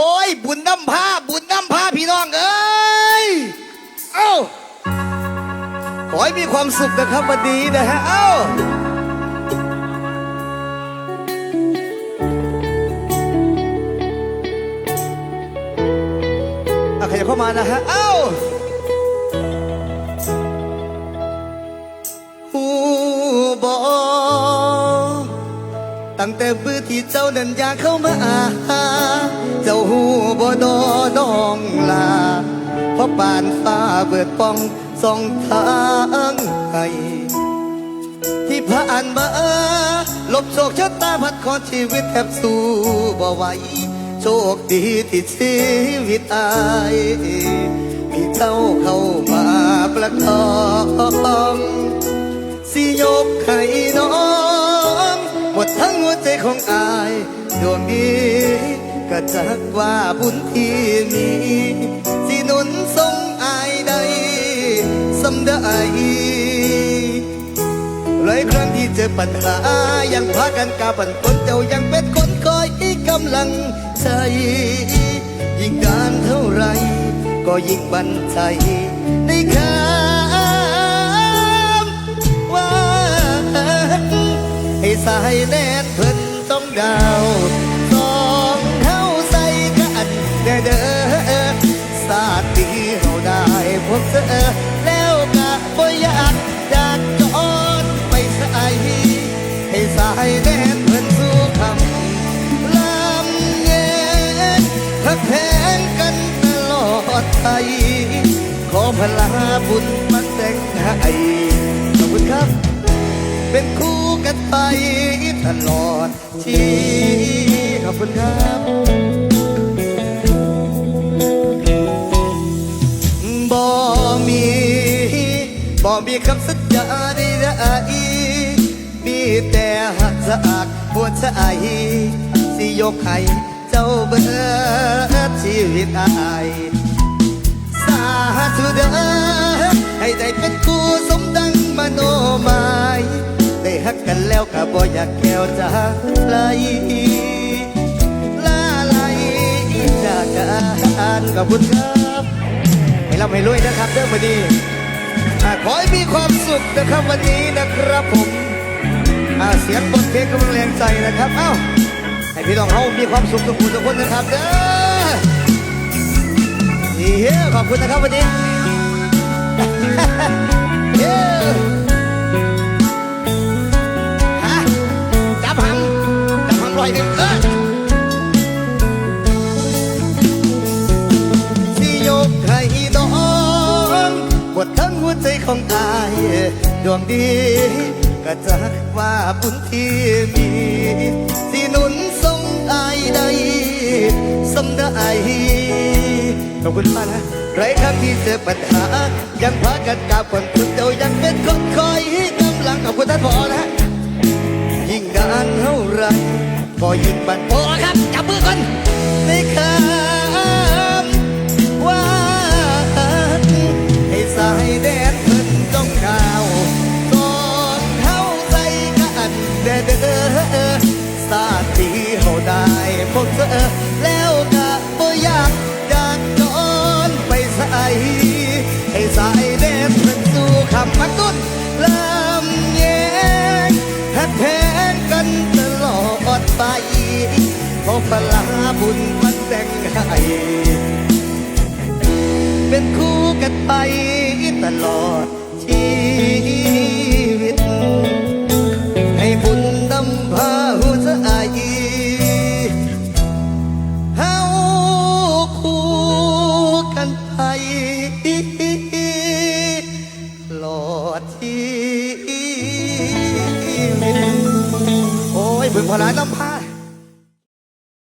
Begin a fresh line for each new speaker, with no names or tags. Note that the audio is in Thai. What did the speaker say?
อ้ย บุญน้ำผ้า บุญน้ำผ้าพี่น้อง เอ้ย เอ้าขอให้มีความสุขนะครับวันนี้นะฮะ เอ้าอะขยับเข้ามานะฮะ เอ้า ตั้งแต่มือที่เจ้านั้นอยากเข้ามาหาเจ้าหูบ่ดอดองลาเพราะปานฟ้าเบิดป้องสองทางให้ที่ผ่านมาลบโชคชะตาพัดขอชีวิตแทบสู้บ่ไหวโชคดีที่ชีวิตอายมีเจ้าเข้ามาประคองสิยกให้ ของอายดวงนี้ก็จักว่าบุญที่มีสิหนุนทรงอายได้สำได้หลายครั้งที่เจอปัญหายังพากันกาปันคนเจ้ายังเป็นคนคอยกำลังใจ ยิ่งการเท่าไร ก็ยิ่งบันใจในคำว่าให้สายแน่นเพิ่นต้อ ดาวสองเท้าใส่กันเด้อเด้อสาดปีเฮาได้พบเจอแล้วก็บ่อยากจากจอนไปใส่ให้สายแน่นเพิ่อนสู้คำลำเย็นทักแพงกันตลอดไปขอพลาบุญมาแต่งให้ขอบคุณครับ เป็นคู่กันไปตลอดชีขอบคุณครับบ่มีบ่มีคำสัญญาใดๆมีแต่หักสะอาดหัวใจสิยกให้เจ้าเบิดชีวิตอายสาธุเด้อให้ได้เป็นคู่สมดังมโน แล้วก็บ่อยากแก้วจากไกลลาไหลจากกันขอบคุณครับให้ร่ำให้รวยนะครับเด้อวันนี้ขอให้มีความสุขนะครับวันนี้นะครับผมเสียงบทเพลงกำลังแรงใจนะครับเอ้าให้พี่น้องเขามีความสุขทุกคนทุกคนนะครับเด้อเย้ขอบคุณนะครับวันนี้ ดทั้งหัวใจของอายดวงดีก็จักว่าบุญที่มีที่หนุนทรงอายได้สำได้ขอบคุณมากนะไรครั้งที่เจอปัญหา ยังพากันกาบคนคุณเจ้ายังเป็นคนคอยให้กำลังขอบคุณท่านผอนะฮะยิ่งนานเท่าไรก็ยิ่งบันพอครับจับมือกัน ได้พบเจอแล้วก็บ่อยากอยากจอนไปใส่ให้สายแดนเพิ่นสู่คำมันตุ้นลำแยงหักแพงกันตลอดไปเพราะพลาบุญมันแต่งให้เป็นคู่กันไปตลอดชีวิต ชีวิตโอ้ยบึงพลายลำพา